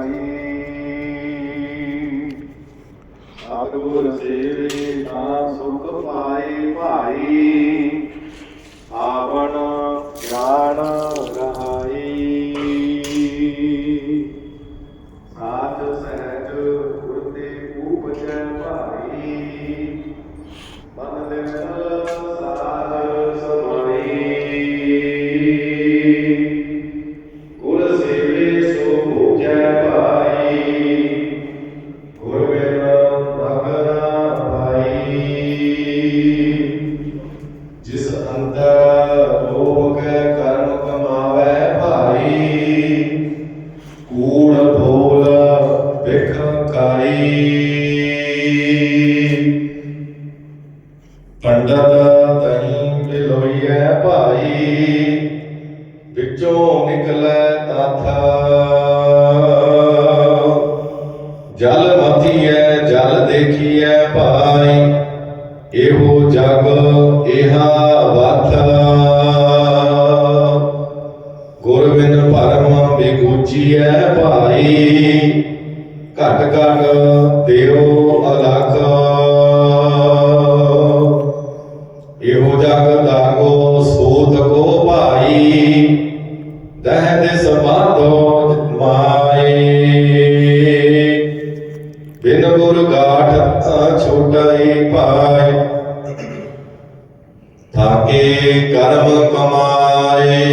ਰਹਾਈ ਸਤਿਗੁਰ ਸੇਵੇ ਤਾਂ ਸੁਖ ਪਾਏ ਭਾਈ। ਆਵਣ ਗਿਆਨ ਰਹਾਈ। ਸਾਧ ਸਹਿਜ ਗੁਰ ਤੇ ਉਪਜੈ ਭਾਈ। ਮਨ ਨਿਰਮਲ ਸਾਧ ਸਮਾਈ ਪੰਡਤ ਤਹੀਂ ਬਿਲੋਈਐ ਭਾਈ, ਵਿੱਚੋਂ ਨਿਕਲੈ ਤਥ। ਜਲ ਮਥੀਐ, ਜਲ ਦੇਖੀਐ ਭਾਈ, ਇਹੋ ਜਗ, ਇਹਾ ਵਥ। ਗੁਰ ਬਿਨ ਪਰਮ ਬਿਗੂਚੀਐ ਭਾਈ, ਘਟ ਘਟ ਦਿਓ ਅਲਖ। ਜਗ ਦਾਗੋ ਸੋਤ ਕੋ ਭਾਈ। ਦਹਿ ਦੇ ਸਮਾਧੋ ਮਾਏ ਬਿਨ ਗੁਰ ਗਾਠ ਛੋਟਾਈ ਪਾਏ ਥਾਕੇ ਕਰਮ ਕਮਾਏ।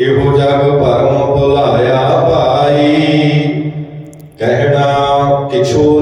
ਇਹੋ ਜਗ ਭਰਮ ਭੁਲਾਇਆ ਭਾਈ। ਕਹਿਣਾ ਕਿਛੂ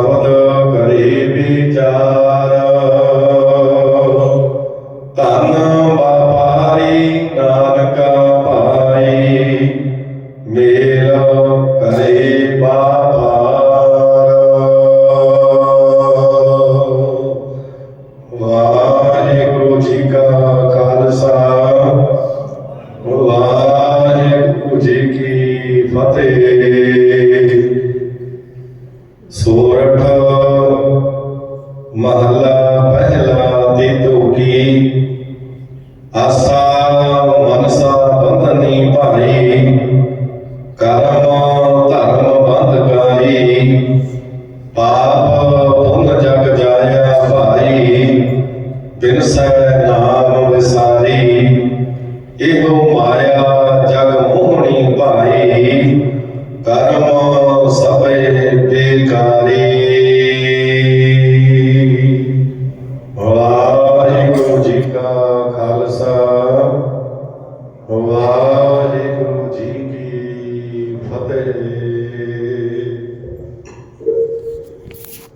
ਸ਼ਬਦ ਕਰੇ ਵਿਚਾਰ। ਧੰਨ ਬਾਬਾਰੀ ਨਾਨਕਾ ਭਾਈ, ਮੇਲ ਕਰੇ ਬਾਬਾਰ ਵਾਹਿਗੁਰੂ ਜੀ ਕਾ ਖਾਲਸਾ, ਵਾਹਿਗੁਰੂ ਜੀ ਕੀ ਫਤਿਹ।